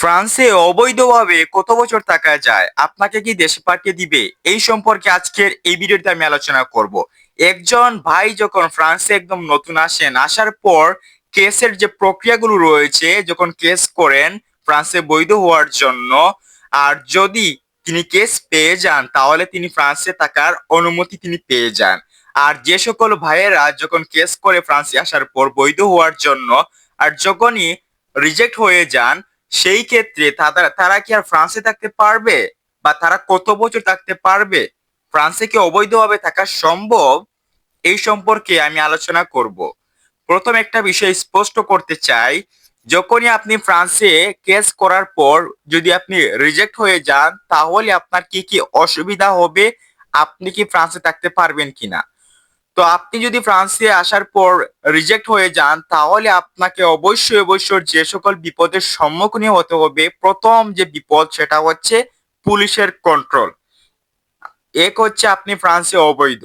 ফ্রান্সে অবৈধভাবে কত বছর থাকা যায়? আপনাকে কি দেশে পাঠিয়ে দিবে? এই সম্পর্কে আজকের এই ভিডিওতে আমি আলোচনা করব। একজন ভাই যখন ফ্রান্সে একদম নতুন আসেন, আসার পর কেসের যে প্রক্রিয়াগুলো রয়েছে, যখন কেস করেন ফ্রান্সে বৈধ হওয়ার জন্য, আর যদি তিনি কেস পেয়ে যান, তাহলে তিনি ফ্রান্সে থাকার অনুমতি তিনি পেয়ে যান। আর যে সকল ভাইয়েরা যখন কেস করে ফ্রান্সে আসার পর বৈধ হওয়ার জন্য, আর যখনই রিজেক্ট হয়ে যান সেই ক্ষেত্রে তারা তারা কি আর ফ্রান্সে থাকতে পারবে? বা তারা কত বছর থাকতে পারবে? ফ্রান্সে কি অবৈধভাবে থাকা সম্ভব? এই সম্পর্কে আমি আলোচনা করব। প্রথম একটা বিষয় স্পষ্ট করতে চাই। যখনই আপনি ফ্রান্সে কেস করার পর যদি আপনি রিজেক্ট হয়ে যান, তাহলে আপনার কি কি অসুবিধা হবে? আপনি কি ফ্রান্সে থাকতে পারবেন কিনা? তো আপনি যদি ফ্রান্সে আসার পর রিজেক্ট হয়ে যান, তাহলে আপনাকে অবশ্যই অবশ্যই যে সকল বিপদের সম্মুখীন হতে হবে, প্রথম যে বিপদ সেটা হচ্ছে পুলিশের কন্ট্রোল এক হচ্ছে আপনি ফ্রান্সে অবৈধ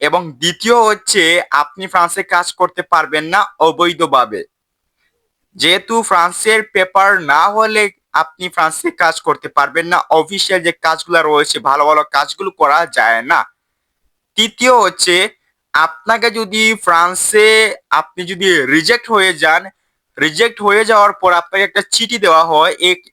এবং দ্বিতীয় হচ্ছে আপনি ফ্রান্সে কাজ করতে পারবেন না অবৈধভাবে। যেহেতু ফ্রান্সের পেপার না হলে আপনি ফ্রান্সে কাজ করতে পারবেন না অফিসিয়াল যে কাজগুলো রয়েছে, ভালো ভালো কাজগুলো করা যায় না। তৃতীয় হচ্ছে আপনাকে যদি ফ্রান্সে আপনি যদি রিজেক্ট হয়ে যান রিজেক্ট হয়ে যাওয়ার পর আপনাকে একটা চিঠি দেওয়া হয়।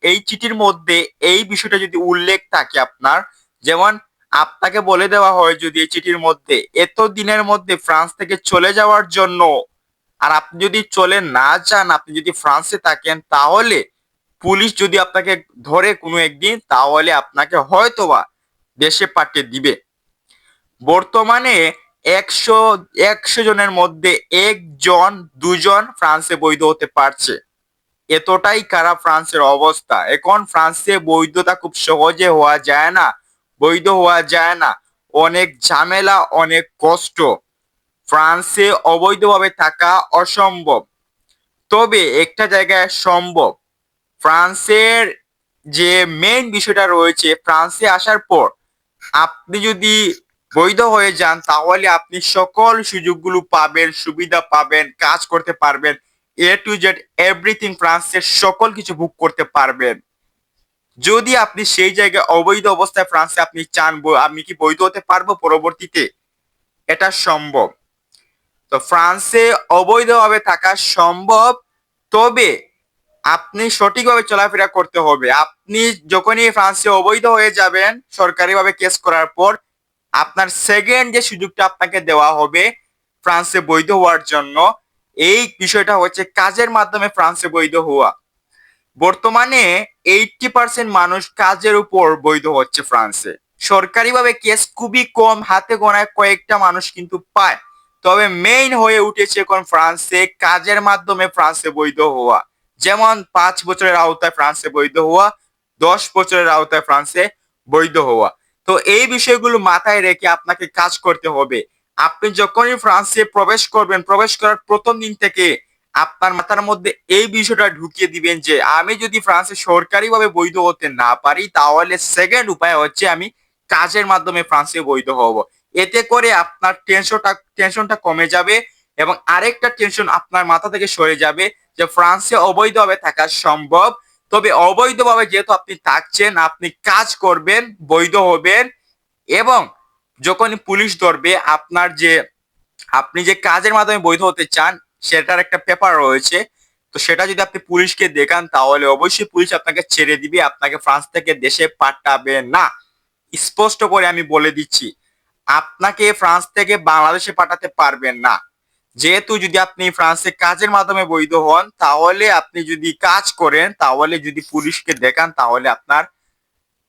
এই চিঠির মধ্যে এই বিষয়টা যদি উল্লেখ থাকে আপনার, যেমন আপনাকে বলে দেওয়া হয় যদি এই চিঠির মধ্যে, এত দিনের মধ্যে ফ্রান্স থেকে চলে যাওয়ার জন্য আর আপনি যদি চলে না যান, আপনি যদি ফ্রান্সে থাকেন, তাহলে পুলিশ যদি আপনাকে ধরে কোনো একদিন, তাহলে আপনাকে হয়তোবা দেশে পাঠিয়ে দিবে। বর্তমানে একশো একশো জনের মধ্যে একজন, দুজন ফ্রান্সে বৈধ হতে পারছে। এতটাই খারাপ ফ্রান্সের অবস্থা। এখন ফ্রান্সে বৈধতা খুব সহজে হওয়া যায় না, বৈধ হওয়া যায় না। অনেক ঝামেলা, অনেক কষ্ট। ফ্রান্সে অবৈধভাবে থাকা অসম্ভব। তবে একটা জায়গায় সম্ভব। ফ্রান্সের যে মেইন বিষয়টা রয়েছে, ফ্রান্সে আসার পর আপনি যদি বৈধ হয়ে যান, তাহলে আপনি সকল সুযোগগুলো পাবেন, সুবিধা পাবেন, কাজ করতে পারবেন। এ টু জেড এভরিথিং ফ্রান্সের সকল কিছু বুক করতে পারবেন। যদি আপনি সেই জায়গায় অবৈধ অবস্থায় ফ্রান্সে আপনি চান আমি কি বৈধ হতে পারব পরবর্তীতে? এটা সম্ভব। তো ফ্রান্সে অবৈধভাবে থাকা সম্ভব, তবে আপনি সঠিকভাবে চলাফেরা করতে হবে। আপনি যখনই ফ্রান্সে অবৈধ হয়ে যাবেন, সরকারিভাবে কেস করার পর আপনার সেকেন্ড যে সুযোগটা আপনাকে দেওয়া হবে ফ্রান্সে বৈধ হওয়ার জন্য, এই বিষয়টা হচ্ছে কাজের মাধ্যমে ফ্রান্সে বৈধ হওয়া। বর্তমানে এইটটি পার্সেন্ট মানুষ কাজের উপর বৈধ হচ্ছে ফ্রান্সে। সরকারিভাবে কেস খুবই কম, হাতে গোনায় কয়েকটা মানুষ কিন্তু পায়। তবে মেইন হয়ে উঠেছে এখন ফ্রান্সে কাজের মাধ্যমে ফ্রান্সে বৈধ হওয়া। যেমন পাঁচ বছরের আওতায় ফ্রান্সে বৈধ হওয়া, দশ বছরের আওতায় ফ্রান্সে বৈধ হওয়া। তো এই বিষয়গুলো মাথায় রেখে আপনাকে কাজ করতে হবে। আপনি যখনই ফ্রান্সে প্রবেশ করবেন, প্রবেশ করার প্রথম দিন থেকে আপনার মাথার মধ্যে এই বিষয়টা ঢুকিয়ে দিবেন যে, আমি যদি ফ্রান্সে সরকারিভাবে বৈধ হতে না পারি, তাহলে সেকেন্ড উপায় হচ্ছে আমি কাজের মাধ্যমে ফ্রান্সে বৈধ হব। এতে করে আপনার টেনশনটা টেনশনটা কমে যাবে এবং আরেকটা টেনশন আপনার মাথা থেকে সরে যাবে যে, ফ্রান্সে অবৈধভাবে থাকা সম্ভব। তবে অবৈধভাবে যেহেতু আপনি থাকছেন, আপনি কাজ করবেন, বৈধ হবেন এবং যখনই পুলিশ ধরবে, আপনার যে, আপনি যে কাজের মাধ্যমে বৈধ হতে চান, সেটার একটা পেপার রয়েছে। তো সেটা যদি আপনি পুলিশকে দেখান, তাহলে অবশ্যই পুলিশ আপনাকে ছেড়ে দিবে, আপনাকে ফ্রান্স থেকে দেশে পাঠাবে না। স্পষ্ট করে আমি বলে দিচ্ছি, আপনাকে ফ্রান্স থেকে বাংলাদেশে পাঠাতে পারবেন না। যেহেতু যদি আপনি ফ্রান্সে কাজের মাধ্যমে বৈধ হন, তাহলে আপনি যদি কাজ করেন, তাহলে যদি পুলিশকে দেখান, তাহলে আপনার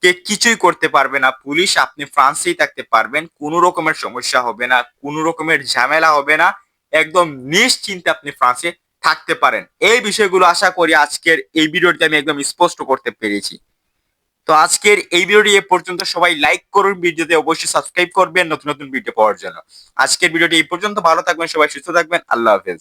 কে কিছুই করতে পারবে না। পুলিশ আপনি ফ্রান্সেই থাকতে পারবেন, কোনো রকমের সমস্যা হবে না, কোনো রকমের ঝামেলা হবে না। একদম নিশ্চিন্তে আপনি ফ্রান্সে থাকতে পারেন। এই বিষয়গুলো আশা করি আজকের এই ভিডিওটি আমি একদম স্পষ্ট করতে পেরেছি। তো আজকের এই ভিডিওটি এ পর্যন্ত। সবাই লাইক করুন ভিডিওতে অবশ্যই সাবস্ক্রাইব করবেন নতুন নতুন ভিডিও পাওয়ার জন্য। আজকের ভিডিওটি এই পর্যন্ত। ভালো থাকবেন, সবাই সুস্থ থাকবেন। আল্লাহ হাফেজ।